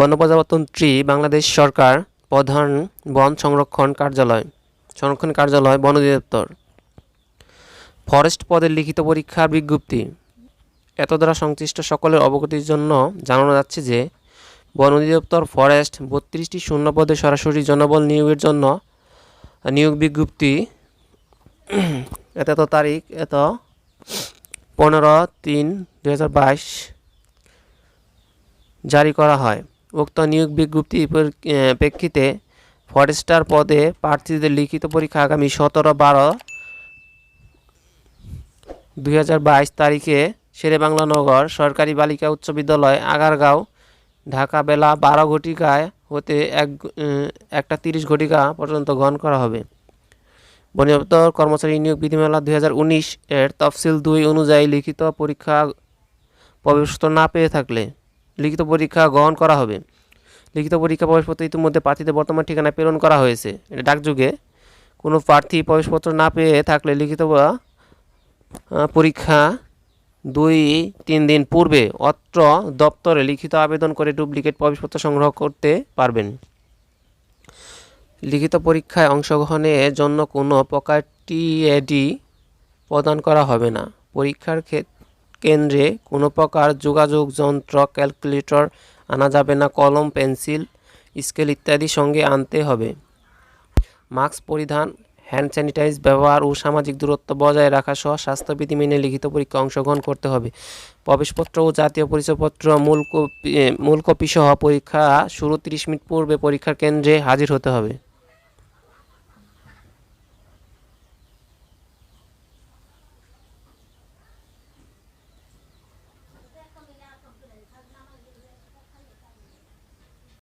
গণপ্রজাতন্ত্রী বাংলাদেশ সরকার প্রধান বন সংরক্ষণ কার্যালয় সংরক্ষণ কার্যালয়, বন অধিদপ্তর। ফরেস্ট পদের লিখিত পরীক্ষার বিজ্ঞপ্তি। এত দ্বারা সংশ্লিষ্ট সকলের অবগতির জন্য জানানো যাচ্ছে যে, বন অধিদপ্তর ফরেস্ট বত্রিশটি শূন্য পদে সরাসরি জনবল নিয়োগের জন্য নিয়োগ বিজ্ঞপ্তি, এত তারিখ, এত পনেরো তিন দু জারি করা হয়। উক্ত নিয়োগ বিজ্ঞপ্তি পরি- এ, প্রেক্ষিতে ফরেস্টার পদে প্রার্থীদের লিখিত পরীক্ষা আগামী সতেরো বারো দুই তারিখে শেরেবাংলা নগর সরকারি বালিকা উচ্চ বিদ্যালয় আগারগাঁও ঢাকা বেলা বারো ঘটিকায় হতে এক একটা তিরিশ ঘটিকা পর্যন্ত গ্রহণ করা হবে। বন কর্মচারী নিয়োগ বিধিমালা দুই হাজার উনিশ এর তফসিল দুই অনুযায়ী লিখিত পরীক্ষা প্রবেশপত্র না পেয়ে থাকলে লিখিত পরীক্ষা গ্রহণ করা হবে। লিখিত পরীক্ষা প্রবেশপত্র ইতিমধ্যে প্রার্থীদের বর্তমান ঠিকানায় প্রেরণ করা হয়েছে। এটা ডাকযুগে কোনো প্রার্থী প্রবেশপত্র না পেয়ে থাকলে লিখিত পরীক্ষা দুই তিন দিন পূর্বে অত্র দপ্তরে লিখিত আবেদন করে ডুপ্লিকেট প্রবেশপত্র সংগ্রহ করতে পারবেন। লিখিত পরীক্ষায় অংশগ্রহণের জন্য কোনো প্রকার টিএডি প্রদান করা হবে না। পরীক্ষার ক্ষেত্রে কেন্দ্রে কোনো প্রকার যোগাযোগ যন্ত্র, ক্যালকুলেটর আনা যাবে না, কলম, পেন্সিল, স্কেল ইত্যাদি সঙ্গে আনতে হবে। মাস্ক পরিধান, হ্যান্ড স্যানিটাইজ ব্যবহার ও সামাজিক দূরত্ব বজায় রাখা সহ স্বাস্থ্যবিধি মেনে লিখিত পরীক্ষা অংশগ্রহণ করতে হবে। প্রবেশপত্র ও জাতীয় পরিচয়পত্র, মূল মূল কপি সহ পরীক্ষা শুরু তিরিশ মিনিট পূর্বে পরীক্ষার কেন্দ্রে হাজির হতে হবে।